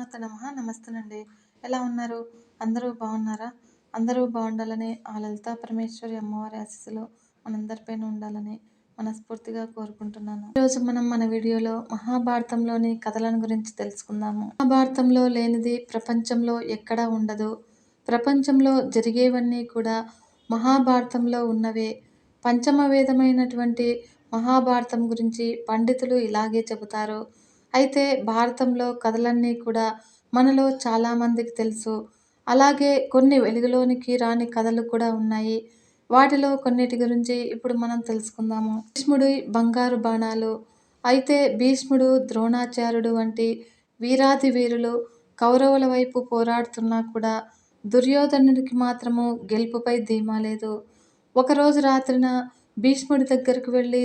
శ్రీమాత నమ. నమస్తేనండి. ఎలా ఉన్నారు? అందరూ బాగున్నారా? అందరూ బాగుండాలని ఆ లలిత పరమేశ్వరి అమ్మవారి ఆశీస్సులు మనందరిపైన ఉండాలని మనస్ఫూర్తిగా కోరుకుంటున్నాను. ఈరోజు మనం మన వీడియోలో మహాభారతంలోని కథలను గురించి తెలుసుకుందాము. మహాభారతంలో లేనిది ప్రపంచంలో ఎక్కడా ఉండదు. ప్రపంచంలో జరిగేవన్నీ కూడా మహాభారతంలో ఉన్నవే. పంచమ వేదమైనటువంటి మహాభారతం గురించి పండితులు ఇలాగే చెబుతారు. అయితే భారతంలో కథలన్నీ కూడా మనలో చాలామందికి తెలుసు. అలాగే కొన్ని వెలుగులోనికి రాని కథలు కూడా ఉన్నాయి. వాటిలో కొన్నిటి గురించి ఇప్పుడు మనం తెలుసుకుందాము. భీష్ముడి బంగారు బాణాలు అయితే భీష్ముడు ద్రోణాచార్యుడు వంటి వీరాది వీరులు కౌరవుల వైపు పోరాడుతున్నా కూడా దుర్యోధనుడికి మాత్రము గెలుపుపై ధీమా లేదు. ఒకరోజు రాత్రిన భీష్ముడి దగ్గరకు వెళ్ళి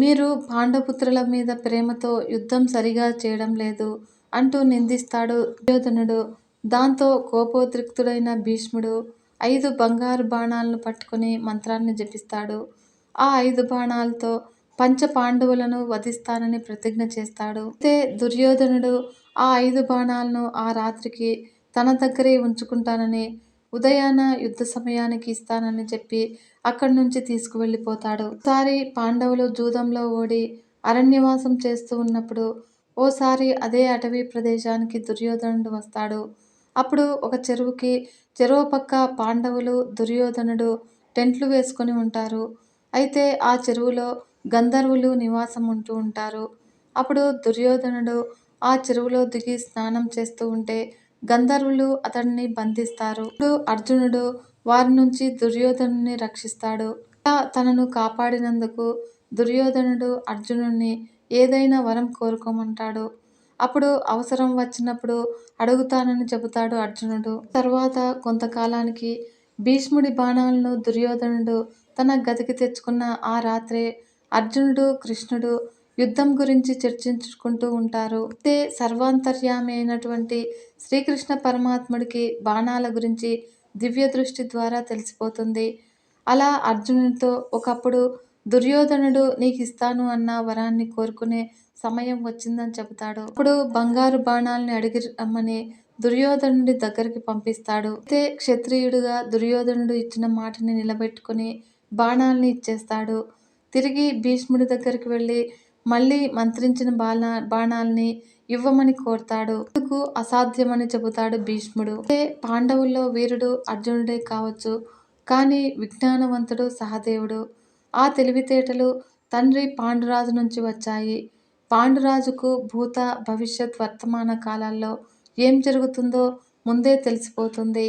మీరు పాండపుత్రుల మీద ప్రేమతో యుద్ధం సరిగా చేయడం లేదు అంటూ నిందిస్తాడు దుర్యోధనుడు. దాంతో కోపోద్రిక్తుడైన భీష్ముడు ఐదు బంగారు బాణాలను పట్టుకుని మంత్రాన్ని జపిస్తాడు. ఆ ఐదు బాణాలతో పంచ పాండవులను వధిస్తానని ప్రతిజ్ఞ చేస్తాడు. అయితే దుర్యోధనుడు ఆ ఐదు బాణాలను ఆ రాత్రికి తన దగ్గరే ఉంచుకుంటానని ఉదయాన యుద్ధ సమయానికి ఇస్తానని చెప్పి అక్కడి నుంచి తీసుకువెళ్ళిపోతాడు. ఒకసారి పాండవులు జూదంలో ఓడి అరణ్యవాసం చేస్తూ ఉన్నప్పుడు ఓసారి అదే అటవీ ప్రదేశానికి దుర్యోధనుడు వస్తాడు. అప్పుడు ఒక చెరువుకి చెరువు పక్క పాండవులు దుర్యోధనుడు టెంట్లు వేసుకొని ఉంటారు. అయితే ఆ చెరువులో గంధర్వులు నివాసం ఉంటూ ఉంటారు. అప్పుడు దుర్యోధనుడు ఆ చెరువులో దిగి స్నానం చేస్తూ ఉంటే గంధర్వులు అతడిని బంధిస్తారు. ఇప్పుడు అర్జునుడు వారి నుంచి దుర్యోధనుని రక్షిస్తాడు. తనను కాపాడినందుకు దుర్యోధనుడు అర్జునుడిని ఏదైనా వరం కోరుకోమంటాడు. అప్పుడు అవసరం వచ్చినప్పుడు అడుగుతానని చెబుతాడు అర్జునుడు. తర్వాత కొంతకాలానికి భీష్ముడి బాణాలను దుర్యోధనుడు తన గదికి తెచ్చుకున్న ఆ రాత్రే అర్జునుడు కృష్ణుడు యుద్ధం గురించి చర్చించుకుంటూ ఉంటారు. అయితే సర్వాంతర్యామి అయినటువంటి శ్రీకృష్ణ పరమాత్ముడికి బాణాల గురించి దివ్య దృష్టి ద్వారా తెలిసిపోతుంది. అలా అర్జునుడితో ఒకప్పుడు దుర్యోధనుడు నీకు ఇస్తాను అన్న వరాన్ని కోరుకునే సమయం వచ్చిందని చెబుతాడు. అప్పుడు బంగారు బాణాలని అడిగి రమ్మని దుర్యోధనుడి దగ్గరికి పంపిస్తాడు. అయితే క్షత్రియుడుగా దుర్యోధనుడు ఇచ్చిన మాటని నిలబెట్టుకుని బాణాలని ఇచ్చేస్తాడు. తిరిగి భీష్ముడి దగ్గరికి వెళ్ళి మళ్ళీ మంత్రించిన బాణ బాణాలని ఇవ్వమని కోరుతాడు. అందుకు అసాధ్యమని చెబుతాడు భీష్ముడు. అయితే పాండవుల్లో వీరుడు అర్జునుడే కావచ్చు కానీ విజ్ఞానవంతుడు సహదేవుడు. ఆ తెలివితేటలు తండ్రి పాండురాజు నుంచి వచ్చాయి. పాండురాజుకు భూత భవిష్యత్ వర్తమాన కాలాల్లో ఏం జరుగుతుందో ముందే తెలిసిపోతుంది.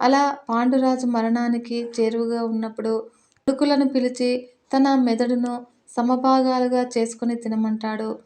అలా పాండురాజు మరణానికి చేరువుగా ఉన్నప్పుడు కొడుకులను పిలిచి తన మెదడును సమభాగాలుగా చేసుకుని తినమంటాడు.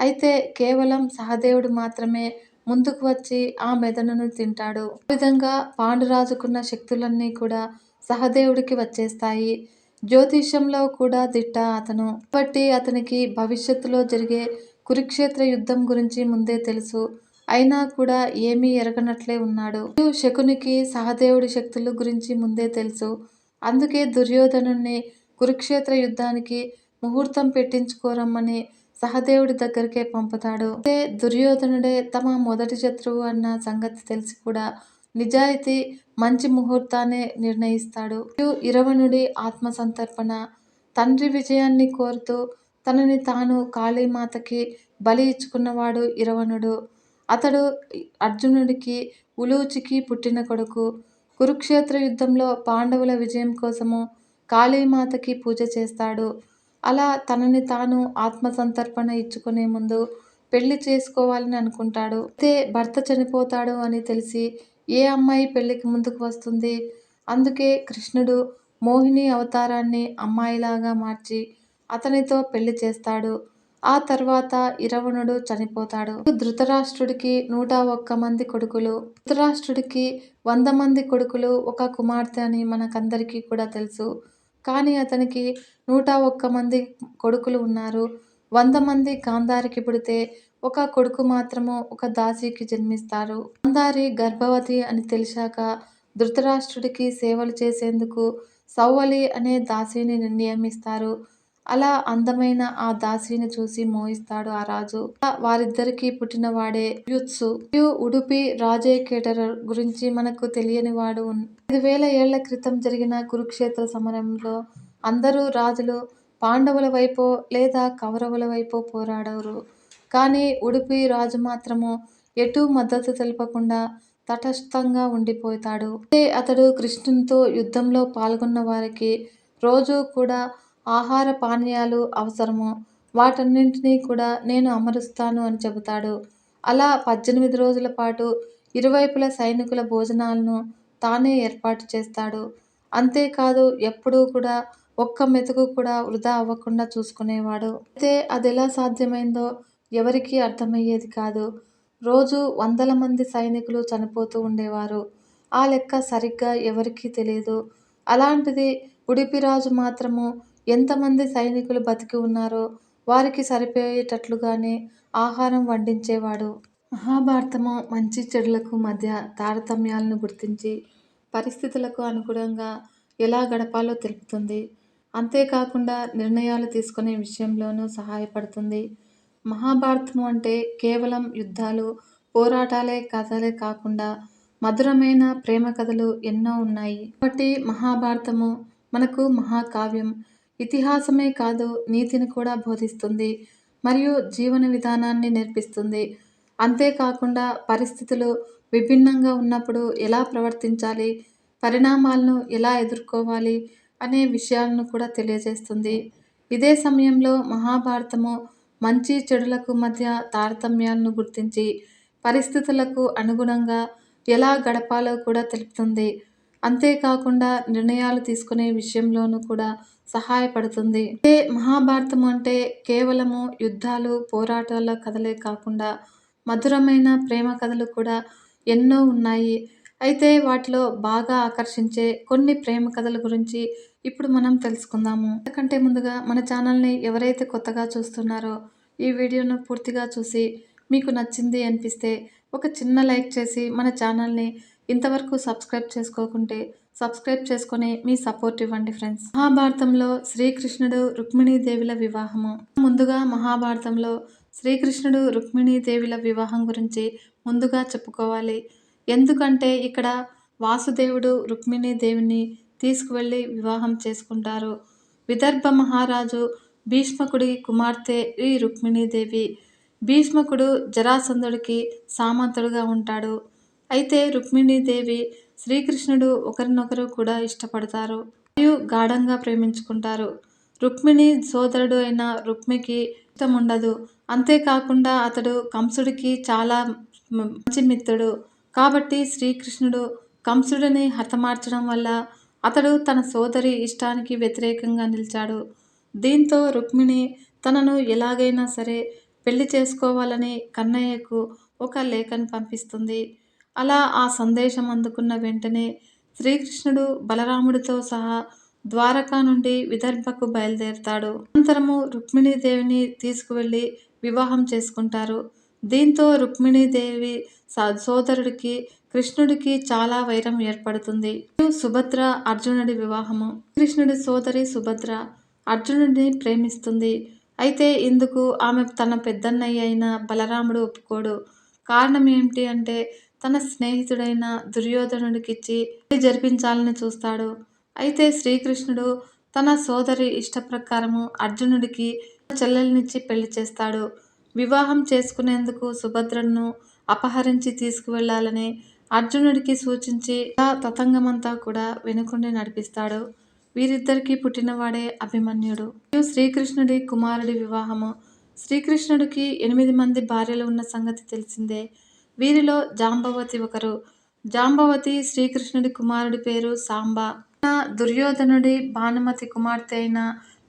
అయితే కేవలం సహదేవుడు మాత్రమే ముందుకు వచ్చి ఆ మెదడును తింటాడు. ఆ విధంగా పాండురాజుకున్న శక్తులన్నీ కూడా సహదేవుడికి వచ్చేస్తాయి. జ్యోతిష్యంలో కూడా దిట్ట అతను. కాబట్టి అతనికి భవిష్యత్తులో జరిగే కురుక్షేత్ర యుద్ధం గురించి ముందే తెలుసు. అయినా కూడా ఏమీ ఎరగనట్లే ఉన్నాడు. శకునికి సహదేవుడి శక్తుల గురించి ముందే తెలుసు. అందుకే దుర్యోధను కురుక్షేత్ర యుద్ధానికి ముహూర్తం పెట్టించుకోరమ్మని సహదేవుడి దగ్గరికే పంపుతాడు. అయితే దుర్యోధనుడే తమ మొదటి శత్రువు అన్న సంగతి తెలిసి కూడా నిజాయితీ మంచి ముహూర్తాన్ని నిర్ణయిస్తాడు. ఇరవణుడి ఆత్మసంతర్పణ తండ్రి విజయాన్ని కోరుతూ తనని తాను కాళీమాతకి బలి ఇచ్చుకున్నవాడు ఇరవణుడు. అతడు అర్జునుడికి ఉలూచికి పుట్టిన కొడుకు. కురుక్షేత్ర యుద్ధంలో పాండవుల విజయం కోసము కాళీమాతకి పూజ చేస్తాడు. అలా తనని తాను ఆత్మసంతర్పణ ఇచ్చుకునే ముందు పెళ్ళి చేసుకోవాలని అనుకుంటాడు. అయితే భర్త చనిపోతాడు అని తెలిసి ఏ అమ్మాయి పెళ్ళికి ముందుకు వస్తుంది? అందుకే కృష్ణుడు మోహిని అవతారాన్ని అమ్మాయిలాగా మార్చి అతనితో పెళ్ళి చేస్తాడు. ఆ తర్వాత ఇరవణుడు చనిపోతాడు. ధృతరాష్ట్రుడికి నూట ఒక్క మంది కొడుకులు. ధృతరాష్ట్రుడికి వంద మంది కొడుకులు ఒక కుమార్తె అని మనకందరికీ కూడా తెలుసు. కానీ అతనికి నూట ఒక్క మంది కొడుకులు ఉన్నారు. వంద మంది గాంధారికి పుడితే ఒక కొడుకు మాత్రము ఒక దాసికి జన్మిస్తారు. గాంధారి గర్భవతి అని తెలిసాక ధృతరాష్ట్రుడికి సేవలు చేసేందుకు సౌవలి అనే దాసిని నియమిస్తారు. అలా అందమైన ఆ దాసిని చూసి మోహిస్తాడు ఆ రాజు. వారిద్దరికి పుట్టినవాడే యుత్సు. ఉడుపి రాజే కేటరర్ గురించి మనకు తెలియని వాడు ఐదు వేల ఏళ్ళ క్రితం జరిగిన కురుక్షేత్ర సమరంలో అందరూ రాజులు పాండవుల వైపో లేదా కౌరవుల వైపో పోరాడరు. కానీ ఉడుపి రాజు మాత్రము ఎటూ మద్దతు తెలపకుండా తటస్థంగా ఉండిపోతాడు. అతడు కృష్ణునితో యుద్ధంలో పాల్గొన్న వారికి రోజూ కూడా ఆహార పానీయాలు అవసరము. వాటన్నింటినీ కూడా నేను అమరుస్తాను అని చెబుతాడు. అలా పద్దెనిమిది రోజుల పాటు ఇరువైపుల సైనికుల భోజనాలను తానే ఏర్పాటు చేస్తాడు. అంతేకాదు ఎప్పుడూ కూడా ఒక్క మెతుకు కూడా వృధా అవ్వకుండా చూసుకునేవాడు. అయితే అది ఎలా సాధ్యమైందో ఎవరికీ అర్థమయ్యేది కాదు. రోజు వందల మంది సైనికులు చనిపోతూ ఉండేవారు. ఆ లెక్క సరిగ్గా ఎవరికీ తెలియదు. అలాంటిది ఉడిపిరాజు మాత్రము ఎంతమంది సైనికులు బతికి ఉన్నారో వారికి సరిపోయేటట్లుగానే ఆహారం వండించేవాడు. మహాభారతము మంచి చెడులకు మధ్య తారతమ్యాలను గుర్తించి పరిస్థితులకు అనుగుణంగా ఎలా గడపాలో తెలుపుతుంది. అంతేకాకుండా నిర్ణయాలు తీసుకునే విషయంలోనూ సహాయపడుతుంది. మహాభారతం అంటే కేవలం యుద్ధాలు పోరాటాలే కథలే కాకుండా మధురమైన ప్రేమ కథలు ఎన్నో ఉన్నాయి. కాబట్టి మహాభారతము మనకు మహాకావ్యం ఇతిహాసమే కాదు నీతిని కూడా బోధిస్తుంది మరియు జీవన విధానాన్ని నేర్పిస్తుంది. అంతేకాకుండా పరిస్థితులు విభిన్నంగా ఉన్నప్పుడు ఎలా ప్రవర్తించాలి పరిణామాలను ఎలా ఎదుర్కోవాలి అనే విషయాలను కూడా తెలియజేస్తుంది. ఇదే సమయంలో మహాభారతము మంచి చెడులకు మధ్య తారతమ్యాలను గుర్తించి పరిస్థితులకు అనుగుణంగా ఎలా గడపాలో కూడా తెలుపుతుంది. అంతేకాకుండా నిర్ణయాలు తీసుకునే విషయంలోనూ కూడా సహాయపడుతుంది. అయితే మహాభారతం అంటే కేవలము యుద్ధాలు పోరాటాల కథలే కాకుండా మధురమైన ప్రేమ కథలు కూడా ఎన్నో ఉన్నాయి. అయితే వాటిలో బాగా ఆకర్షించే కొన్ని ప్రేమ కథల గురించి ఇప్పుడు మనం తెలుసుకుందాము. ఎందుకంటే ముందుగా మన ఛానల్ని ఎవరైతే కొత్తగా చూస్తున్నారో ఈ వీడియోను పూర్తిగా చూసి మీకు నచ్చింది అనిపిస్తే ఒక చిన్న లైక్ చేసి మన ఛానల్ని ఇంతవరకు సబ్స్క్రైబ్ చేసుకోకుంటే సబ్స్క్రైబ్ చేసుకుని మీ సపోర్ట్ ఇవ్వండి ఫ్రెండ్స్. మహాభారతంలో శ్రీకృష్ణుడు రుక్మిణీదేవిల వివాహము. ముందుగా మహాభారతంలో శ్రీకృష్ణుడు రుక్మిణీదేవిల వివాహం గురించి ముందుగా చెప్పుకోవాలి. ఎందుకంటే ఇక్కడ వాసుదేవుడు రుక్మిణీదేవిని తీసుకువెళ్ళి వివాహం చేసుకుంటారు. విదర్భ మహారాజు భీష్మకుడి కుమార్తె ఈ రుక్మిణీదేవి. భీష్మకుడు జరాసంధుడికి సామంతుడుగా ఉంటాడు. అయితే రుక్మిణీదేవి శ్రీకృష్ణుడు ఒకరినొకరు కూడా ఇష్టపడతారు మరియు గాఢంగా ప్రేమించుకుంటారు. రుక్మిణి సోదరుడు అయిన రుక్మికి ఇష్టం ఉండదు అంతేకాకుండా అతడు కంసుడికి చాలా మంచి మిత్రుడు. కాబట్టి శ్రీకృష్ణుడు కంసుడిని హతమార్చడం వల్ల అతడు తన సోదరి ఇష్టానికి వ్యతిరేకంగా నిలిచాడు. దీంతో రుక్మిణి తనను ఎలాగైనా సరే పెళ్ళి చేసుకోవాలని కన్నయ్యకు ఒక లేఖను పంపిస్తుంది. అలా ఆ సందేశం అందుకున్న వెంటనే శ్రీకృష్ణుడు బలరాముడితో సహా ద్వారకా నుండి విదర్భకు బయలుదేరతాడు. అనంతరము రుక్మిణీదేవిని తీసుకువెళ్ళి వివాహం చేసుకుంటారు. దీంతో రుక్మిణీదేవి సోదరుడికి కృష్ణుడికి చాలా వైరం ఏర్పడుతుంది. సుభద్ర అర్జునుడి వివాహము. కృష్ణుడి సోదరి సుభద్ర అర్జునుడిని ప్రేమిస్తుంది. అయితే ఇందుకు ఆమె తన పెద్దన్నయ్య అయిన బలరాముడు ఒప్పుకోడు. కారణం ఏమిటి అంటే తన స్నేహితుడైన దుర్యోధనుడికిచ్చి జరిపించాలని చూస్తాడు. అయితే శ్రీకృష్ణుడు తన సోదరి ఇష్ట ప్రకారము అర్జునుడికి చెల్లెలనిచ్చి పెళ్ళి చేస్తాడు. వివాహం చేసుకునేందుకు సుభద్రను అపహరించి తీసుకువెళ్ళాలని అర్జునుడికి సూచించి ఆ తతంగమంతా కూడా వెనుకుండి నడిపిస్తాడు. వీరిద్దరికీ పుట్టినవాడే అభిమన్యుడు. శ్రీకృష్ణుడి కుమారుడి వివాహము. శ్రీకృష్ణుడికి ఎనిమిది మంది భార్యలు ఉన్న సంగతి తెలిసిందే. వీరిలో జాంబవతి ఒకరు. జాంబవతి శ్రీకృష్ణుడి కుమారుడి పేరు సాంబ. దుర్యోధనుడి భానుమతి కుమార్తె అయిన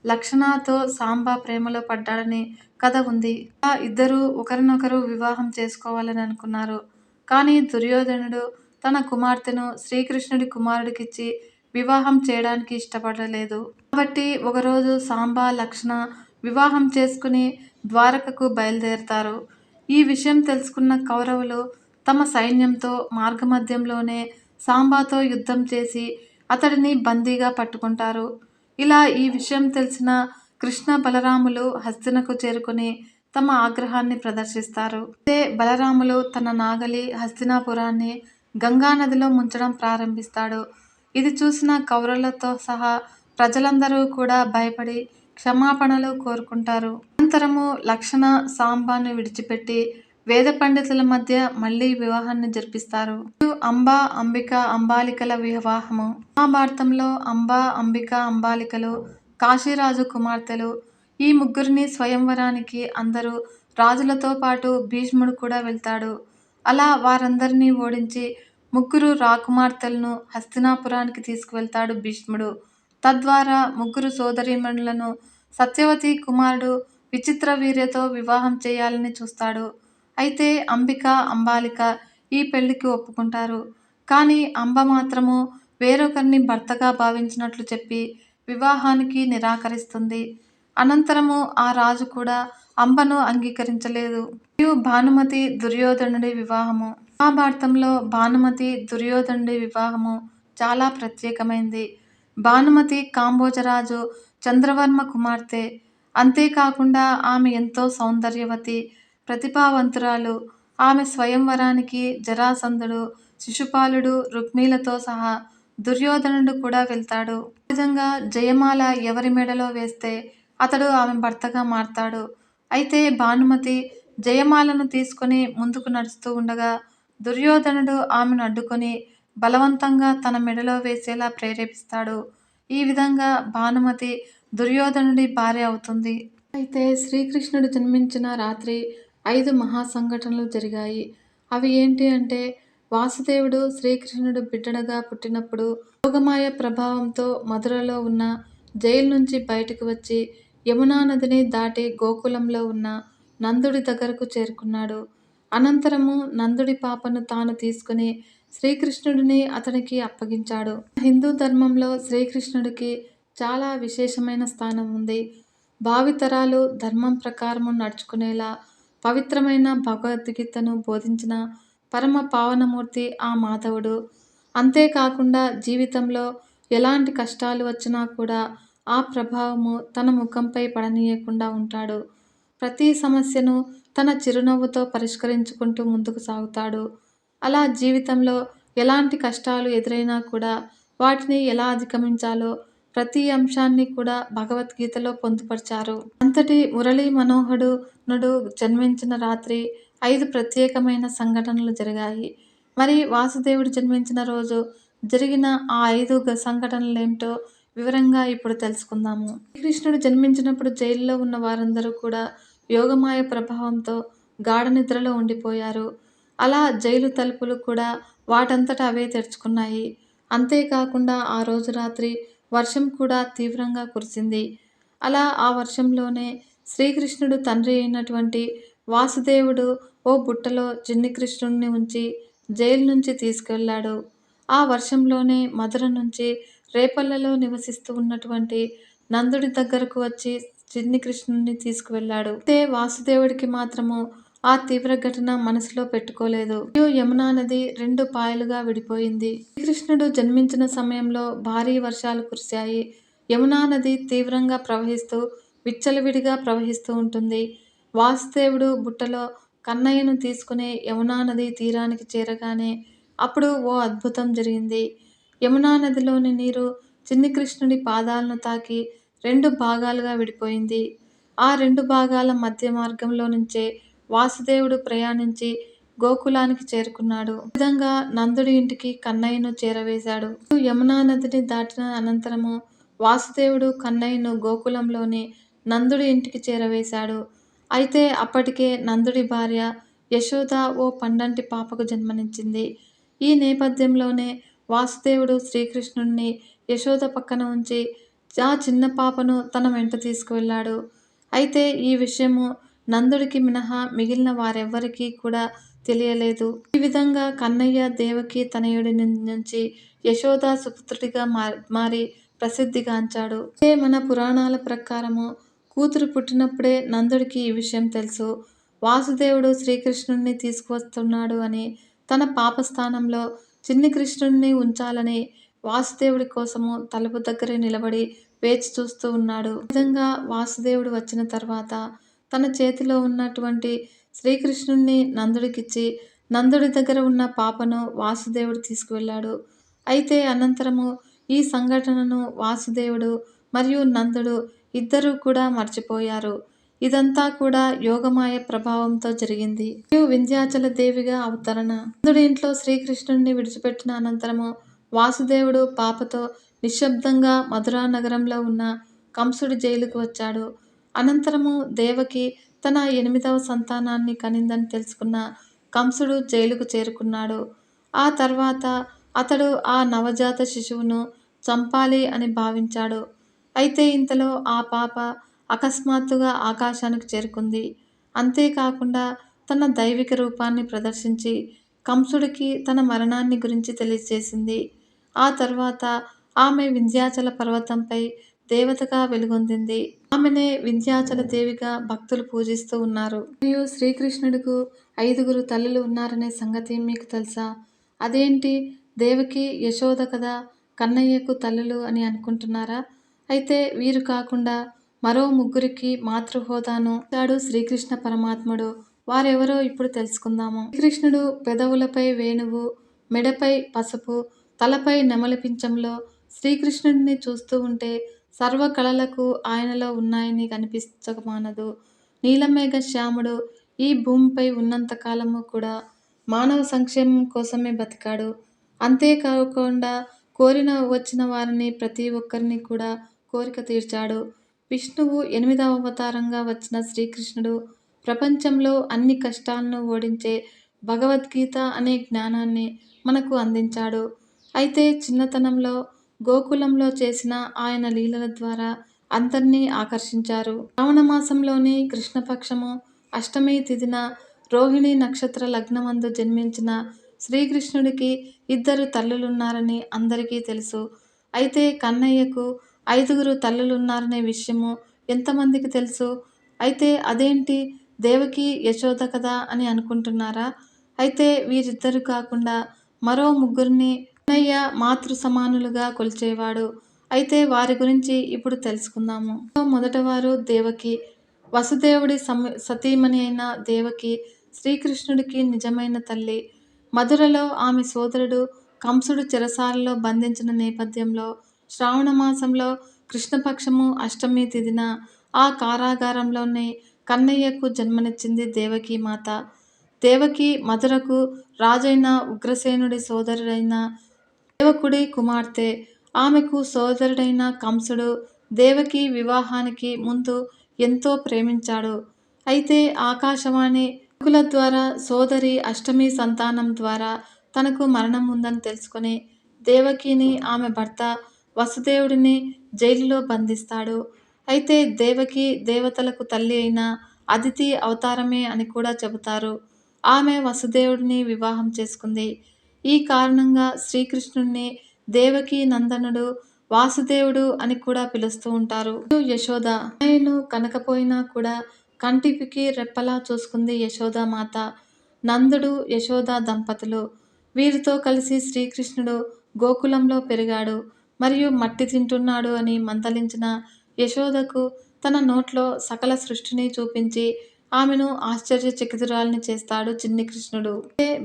లక్షణతో సాంబ ప్రేమలో పడ్డాడని కథ ఉంది. ఆ ఇద్దరు ఒకరినొకరు వివాహం చేసుకోవాలని అనుకున్నారు. కానీ దుర్యోధనుడు తన కుమార్తెను శ్రీకృష్ణుడి కుమారుడికిచ్చి వివాహం చేయడానికి ఇష్టపడలేదు. కాబట్టి ఒకరోజు సాంబ లక్షణ వివాహం చేసుకుని ద్వారకకు బయలుదేరతారు. ఈ విషయం తెలుసుకున్న కౌరవులు తమ సైన్యంతో మార్గమధ్యంలోనే సాంబాతో యుద్ధం చేసి అతడిని బందీగా పట్టుకుంటారు. ఇలా ఈ విషయం తెలిసిన కృష్ణ బలరాములు హస్తినకు చేరుకుని తమ ఆగ్రహాన్ని ప్రదర్శిస్తారు. అయితే బలరాములు తన నాగలి హస్తినాపురాన్ని గంగానదిలో ముంచడం ప్రారంభిస్తాడు. ఇది చూసిన కౌరవులతో సహా ప్రజలందరూ కూడా భయపడి క్షమాపణలు కోరుకుంటారు. అనంతరము లక్షణ సాంబాను విడిచిపెట్టి వేద పండితుల మధ్య మళ్ళీ వివాహాన్ని జరిపిస్తారు. అంబా అంబిక అంబాలికల వివాహము. మహాభారతంలో అంబా అంబిక అంబాలికలు కాశీరాజు కుమార్తెలు ఈ ముగ్గురిని స్వయంవరానికి అందరూ రాజులతో పాటు భీష్ముడు కూడా వెళ్తాడు. అలా వారందరినీ ఓడించి ముగ్గురు రాకుమార్తెలను హస్తినాపురానికి తీసుకువెళ్తాడు భీష్ముడు. తద్వారా ముగ్గురు సోదరీమణులను సత్యవతి కుమారుడు విచిత్ర వీర్యతో వివాహం చేయాలని చూస్తాడు. అయితే అంబిక అంబాలిక ఈ పెళ్ళికి ఒప్పుకుంటారు. కానీ అంబ మాత్రము వేరొకరిని భర్తగా భావించినట్లు చెప్పి వివాహానికి నిరాకరిస్తుంది. అనంతరము ఆ రాజు కూడా అంబను అంగీకరించలేదు. మరియు భానుమతి దుర్యోధనుడి వివాహము. మహాభారతంలో భానుమతి దుర్యోధనుడి వివాహము చాలా ప్రత్యేకమైంది. భానుమతి కాంబోజరాజు చంద్రవర్మ కుమార్తె అంతేకాకుండా ఆమె ఎంతో సౌందర్యవతి ప్రతిభావంతురాలు. ఆమె స్వయంవరానికి జరాసంధుడు శిశుపాలుడు రుక్మిలతో సహా దుర్యోధనుడు కూడా వెళ్తాడు. నిజంగా జయమాల ఎవరి మెడలో వేస్తే అతడు ఆమె భర్తగా మారతాడు. అయితే భానుమతి జయమాలను తీసుకుని ముందుకు నడుస్తూ ఉండగా దుర్యోధనుడు ఆమెను అడ్డుకొని బలవంతంగా తన మెడలో వేసేలా ప్రేరేపిస్తాడు. ఈ విధంగా భానుమతి దుర్యోధనుడి భార్య అవుతుంది. అయితే శ్రీకృష్ణుడు జన్మించిన రాత్రి ఐదు మహా సంఘటనలు జరిగాయి. అవి ఏంటి అంటే వాసుదేవుడు శ్రీకృష్ణుడు బిడ్డడగా పుట్టినప్పుడు యోగమాయ ప్రభావంతో మధురలో ఉన్న జైలు నుంచి బయటకు వచ్చి యమునా నదిని దాటి గోకులంలో ఉన్న నందుడి దగ్గరకు చేరుకున్నాడు. అనంతరము నందుడి పాపను తాను తీసుకుని శ్రీకృష్ణుడిని అతనికి అప్పగించాడు. హిందూ ధర్మంలో శ్రీకృష్ణుడికి చాలా విశేషమైన స్థానం ఉంది. భావితరాలు ధర్మం ప్రకారము నడుచుకునేలా పవిత్రమైన భగవద్గీతను బోధించిన పరమ పావనమూర్తి ఆ మాధవుడు. అంతేకాకుండా జీవితంలో ఎలాంటి కష్టాలు వచ్చినా కూడా ఆ ప్రభావము తన ముఖంపై పడనీయకుండా ఉంటాడు. ప్రతి సమస్యను తన చిరునవ్వుతో పరిష్కరించుకుంటూ ముందుకు సాగుతాడు. అలా జీవితంలో ఎలాంటి కష్టాలు ఎదురైనా కూడా వాటిని ఎలా అధిగమించాలో ప్రతి అంశాన్ని కూడా భగవద్గీతలో పొందుపరిచారు. అంతటి మురళీ మనోహరుడు నుడు జన్మించిన రాత్రి ఐదు ప్రత్యేకమైన సంఘటనలు జరిగాయి. మరి వాసుదేవుడు జన్మించిన రోజు జరిగిన ఆ ఐదు సంఘటనలు ఏమిటో వివరంగా ఇప్పుడు తెలుసుకుందాము. శ్రీకృష్ణుడు జన్మించినప్పుడు జైల్లో ఉన్న వారందరూ కూడా యోగమాయ ప్రభావంతో గాఢ నిద్రలో ఉండిపోయారు. అలా జైలు తలుపులు కూడా వాటంతట అవే తెరుచుకున్నాయి. అంతేకాకుండా ఆ రోజు రాత్రి వర్షం కూడా తీవ్రంగా కురిసింది. అలా ఆ వర్షంలోనే శ్రీకృష్ణుడు తండ్రి అయినటువంటి వాసుదేవుడు ఓ బుట్టలో చిన్ని కృష్ణుడిని ఉంచి జైలు నుంచి తీసుకెళ్ళాడు ఆ వర్షంలోనే మధుర నుంచి రేపల్లలో నివసిస్తూ ఉన్నటువంటి నందుడి దగ్గరకు వచ్చి చిన్ని కృష్ణుడిని తీసుకువెళ్ళాడు. అయితే వాసుదేవుడికి మాత్రము ఆ తీవ్ర ఘటన మనసులో పెట్టుకోలేదు. యమునా నది రెండు పాయలుగా విడిపోయింది. శ్రీకృష్ణుడు జన్మించిన సమయంలో భారీ వర్షాలు కురిశాయి. యమునా నది తీవ్రంగా ప్రవహిస్తూ విచ్చలవిడిగా ప్రవహిస్తూ ఉంటుంది. వాసుదేవుడు బుట్టలో కన్నయ్యను తీసుకునే యమునా నది తీరానికి చేరగానే అప్పుడు ఓ అద్భుతం జరిగింది. యమునా నదిలోని నీరు చిన్ని కృష్ణుడి పాదాలను తాకి రెండు భాగాలుగా విడిపోయింది. ఆ రెండు భాగాల మధ్య మార్గంలో నుంచే వాసుదేవుడు ప్రయాణించి గోకులానికి చేరుకున్నాడు. విధంగా నందుడి ఇంటికి కన్నయ్యను చేరవేశాడు. యమునా నదిని దాటిన అనంతరము వాసుదేవుడు కన్నయ్యను గోకులంలోని నందుడి ఇంటికి చేరవేశాడు. అయితే అప్పటికే నందుడి భార్య యశోద ఓ పండంటి పాపకు జన్మనిచ్చింది. ఈ నేపథ్యంలోనే వాసుదేవుడు శ్రీకృష్ణుడిని యశోద పక్కన ఉంచి ఆ చిన్న పాపను తన వెంట తీసుకువెళ్ళాడు. అయితే ఈ విషయము నందుడికి మినహా మిగిలిన వారెవ్వరికీ కూడా తెలియలేదు. ఈ విధంగా కన్నయ్య దేవకి తనయుడి నుంచి యశోద సుపుత్రుడిగా మారి ప్రసిద్ధిగాంచాడు ఇదే మన పురాణాల ప్రకారము కూతురు పుట్టినప్పుడే నందుడికి ఈ విషయం తెలుసు. వాసుదేవుడు శ్రీకృష్ణుడిని తీసుకువస్తున్నాడు అని తన పాపస్థానంలో చిన్ని కృష్ణుడిని ఉంచాలని వాసుదేవుడి కోసము తలుపు దగ్గరే నిలబడి వేచి చూస్తూ ఉన్నాడు. ఈ విధంగా వాసుదేవుడు వచ్చిన తర్వాత తన చేతిలో ఉన్నటువంటి శ్రీకృష్ణుణ్ణి నందుడికిచ్చి నందుడి దగ్గర ఉన్న పాపను వాసుదేవుడు తీసుకువెళ్ళాడు. అయితే అనంతరము ఈ సంఘటనను వాసుదేవుడు మరియు నందుడు ఇద్దరూ కూడా మర్చిపోయారు. ఇదంతా కూడా యోగమాయ ప్రభావంతో జరిగింది. మరియు వింధ్యాచల దేవిగా అవతరణ. నందుడి ఇంట్లో శ్రీకృష్ణుడిని విడిచిపెట్టిన అనంతరము వాసుదేవుడు పాపతో నిశ్శబ్దంగా మధురా నగరంలో ఉన్న కంసుడి జైలుకు వచ్చాడు. అనంతరము దేవకి తన ఎనిమిదవ సంతానాన్ని కనిందని తెలుసుకున్న కంసుడు జైలుకు చేరుకున్నాడు. ఆ తర్వాత అతడు ఆ నవజాత శిశువును చంపాలి అని భావించాడు. అయితే ఇంతలో ఆ పాప అకస్మాత్తుగా ఆకాశానికి చేరుకుంది. అంతేకాకుండా తన దైవిక రూపాన్ని ప్రదర్శించి కంసుడికి తన మరణాన్ని గురించి తెలియజేసింది. ఆ తర్వాత ఆమె వింధ్యాచల పర్వతంపై దేవతగా వెలుగొందింది. ఆమెనే వింధ్యాచల దేవిగా భక్తులు పూజిస్తూ ఉన్నారు. మరియు శ్రీకృష్ణుడికు ఐదుగురు తల్లులు ఉన్నారనే సంగతి మీకు తెలుసా? అదేంటి? దేవకి యశోద కదా కన్నయ్యకు తల్లులు అని అనుకుంటున్నారా? అయితే వీరు కాకుండా మరో ముగ్గురికి మాతృహోదాను ఇచ్చాడు శ్రీకృష్ణ పరమాత్ముడు. వారెవరో ఇప్పుడు తెలుసుకుందాము. శ్రీకృష్ణుడు పెదవులపై వేణువు మెడపై పసుపు తలపై నెమలి పింఛంలో శ్రీకృష్ణుడిని చూస్తూ ఉంటే సర్వ కళలకు ఆయనలో ఉన్నాయని కనిపించకమానదు. నీలమేఘ శ్యాముడు ఈ భూమిపై ఉన్నంత కాలము కూడా మానవ సంక్షేమం కోసమే బతికాడు. అంతేకాకుండా కోరిన వచ్చిన వారిని ప్రతి ఒక్కరిని కూడా కోరిక తీర్చాడు. విష్ణువు ఎనిమిదవ అవతారంగా వచ్చిన శ్రీకృష్ణుడు ప్రపంచంలో అన్ని కష్టాలను ఓడించే భగవద్గీత అనే జ్ఞానాన్ని మనకు అందించాడు. అయితే చిన్నతనంలో గోకులంలో చేసిన ఆయన లీలల ద్వారా అందరినీ ఆకర్షించారు. శ్రావణ మాసంలోని కృష్ణపక్షము అష్టమి తిథిన రోహిణి నక్షత్ర లగ్నమందు జన్మించిన శ్రీకృష్ణుడికి ఇద్దరు తల్లులున్నారని అందరికీ తెలుసు. అయితే కన్నయ్యకు ఐదుగురు తల్లులున్నారనే విషయము ఎంతమందికి తెలుసు? అయితే అదేంటి? దేవకి యశోద కదా అని అనుకుంటున్నారా? అయితే వీరిద్దరు కాకుండా మరో ముగ్గురిని కన్నయ్య మాతృ సమానులుగా కొలిచేవాడు. అయితే వారి గురించి ఇప్పుడు తెలుసుకుందాము. మొదటవారు దేవకి. వసుదేవుడి సమ సతీమణి అయిన దేవకి శ్రీకృష్ణుడికి నిజమైన తల్లి. మధురలో ఆమె సోదరుడు కంసుడు చెరసాలలో బంధించిన నేపథ్యంలో శ్రావణ మాసంలో కృష్ణపక్షము అష్టమి తిదిన ఆ కారాగారంలోనే కన్నయ్యకు జన్మనిచ్చింది దేవకీ మాత. దేవకి మధురకు రాజైన ఉగ్రసేనుడి సోదరుడైన దేవకుడి కుమార్తె. ఆమెకు సోదరుడైన కంసుడు దేవకి వివాహానికి ముందు ఎంతో ప్రేమించాడు. అయితే ఆకాశవాణి కుల ద్వారా సోదరి అష్టమి సంతానం ద్వారా తనకు మరణం ఉందని తెలుసుకుని దేవకిని ఆమె భర్త వసుదేవుడిని జైలులో బంధిస్తాడు. అయితే దేవకి దేవతలకు తల్లి అయిన అదితి అవతారమే అని కూడా చెబుతారు. ఆమె వసుదేవుడిని వివాహం చేసుకుంది. ఈ కారణంగా శ్రీకృష్ణుణ్ణి దేవకి నందనుడు వాసుదేవుడు అని కూడా పిలుస్తూ ఉంటారు. యశోద అన్నయ్యను కనకపోయినా కూడా కంటికి రెప్పలా చూసుకుంది యశోద మాత నందుడు యశోద దంపతులు. వీరితో కలిసి శ్రీకృష్ణుడు గోకులంలో పెరిగాడు. మరియు మట్టి తింటున్నాడు అని మందలించిన యశోదకు తన నోట్లో సకల సృష్టిని చూపించి ఆమెను ఆశ్చర్యచకితురాల్ని చేస్తాడు చిన్ని కృష్ణుడు.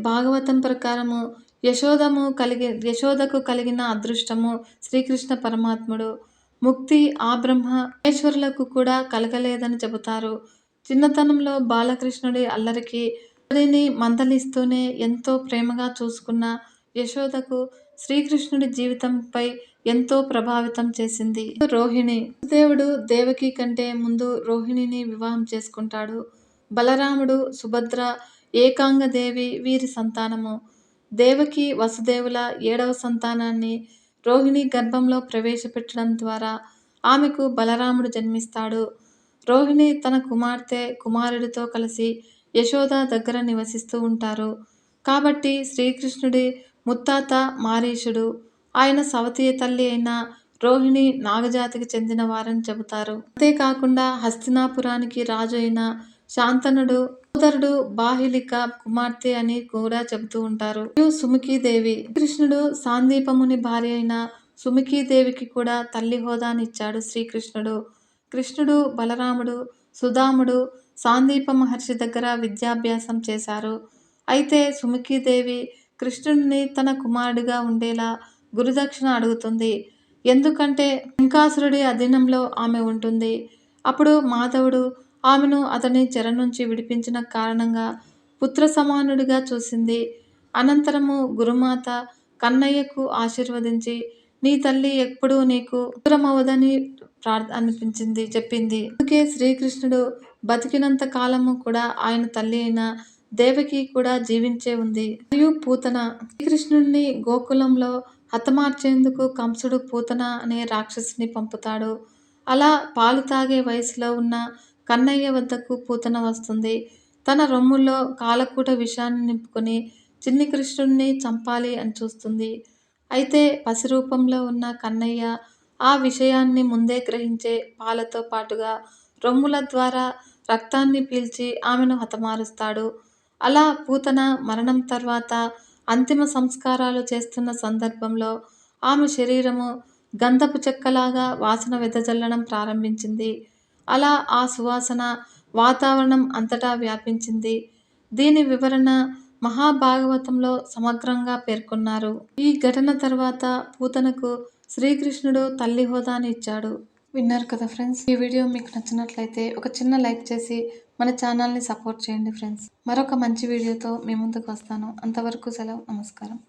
భాగవతం ప్రకారము యశోదము కలిగి యశోదకు కలిగిన అదృష్టము శ్రీకృష్ణ పరమాత్ముడు. ముక్తి ఆ బ్రహ్మ మహేశ్వరులకు కూడా కలగలేదని చెబుతారు. చిన్నతనంలో బాలకృష్ణుడి అల్లరికి అతడిని మందలిస్తూనే ఎంతో ప్రేమగా చూసుకున్న యశోదకు శ్రీకృష్ణుడి జీవితంపై ఎంతో ప్రభావితం చేసింది. రోహిణి దేవుడు దేవకి కంటే ముందు రోహిణిని వివాహం చేసుకుంటాడు. బలరాముడు సుభద్ర ఏకాంగదేవి వీరి సంతానము. దేవకి వసుదేవుల ఏడవ సంతానాన్ని రోహిణి గర్భంలో ప్రవేశపెట్టడం ద్వారా ఆమెకు బలరాముడు జన్మిస్తాడు. రోహిణి తన కుమార్తె కుమారుడితో కలిసి యశోద దగ్గర నివసిస్తూ ఉంటారు. కాబట్టి శ్రీకృష్ణుడి ముత్తాత మారీషుడు ఆయన సవతీయ తల్లి అయిన రోహిణి నాగజాతికి చెందిన వారని చెబుతారు. అంతేకాకుండా హస్తినాపురానికి రాజు అయిన శాంతనుడు సోదరుడు బాహిలిక కుమార్తె అని కూడా చెబుతూ ఉంటారు. మరియు సుముఖీదేవి. కృష్ణుడు సాందీపముని భార్య అయిన సుముఖీదేవికి కూడా తల్లి హోదానిచ్చాడు శ్రీకృష్ణుడు. కృష్ణుడు బలరాముడు సుధాముడు సాందీప మహర్షి దగ్గర విద్యాభ్యాసం చేశారు. అయితే సుముఖీదేవి కృష్ణుడిని తన కుమారుడిగా ఉండేలా గురుదక్షిణ అడుగుతుంది. ఎందుకంటే శంకాసురుడి అధీనంలో ఆమె ఉంటుంది. అప్పుడు మాధవుడు ఆమెను అతని చెర నుంచి విడిపించిన కారణంగా పుత్ర సమానుడిగా చూసింది. అనంతరము గురుమాత కన్నయ్యకు ఆశీర్వదించి నీ తల్లి ఎప్పుడూ నీకు దూరమవదని ప్రార్థ అనిపించింది చెప్పింది. అందుకే శ్రీకృష్ణుడు బతికినంత కాలము కూడా ఆయన తల్లి అయిన దేవకి కూడా జీవించే ఉంది. మరియు పూతన. శ్రీకృష్ణుడిని గోకులంలో హతమార్చేందుకు కంసుడు పూతన అనే రాక్షసుని పంపుతాడు. అలా పాలు తాగే వయసులో ఉన్న కన్నయ్య వద్దకు పూతన వస్తుంది. తన రొమ్ములో కాలకూట విషాన్ని నింపుకొని చిన్ని కృష్ణుణ్ణి చంపాలి అని చూస్తుంది. అయితే పసిరూపంలో ఉన్న కన్నయ్య ఆ విషయాన్ని ముందే గ్రహించే పాలతో పాటుగా రొమ్ముల ద్వారా రక్తాన్ని పీల్చి ఆమెను హతమారుస్తాడు. అలా పూతన మరణం తర్వాత అంతిమ సంస్కారాలు చేస్తున్న సందర్భంలో ఆమె శరీరము గంధపు చెక్కలాగా వాసన వెదజల్లడం ప్రారంభించింది. అలా ఆ సువాసన వాతావరణం అంతటా వ్యాపించింది. దీని వివరణ మహాభాగవతంలో సమగ్రంగా పేర్కొన్నారు. ఈ ఘటన తర్వాత పూతనకు శ్రీకృష్ణుడు తల్లి హోదాని ఇచ్చాడు. విన్నారు కదా ఫ్రెండ్స్? ఈ వీడియో మీకు నచ్చినట్లయితే ఒక చిన్న లైక్ చేసి మన ఛానల్ని సపోర్ట్ చేయండి ఫ్రెండ్స్. మరొక మంచి వీడియోతో మీ ముందుకు వస్తాను. అంతవరకు సెలవు. నమస్కారం.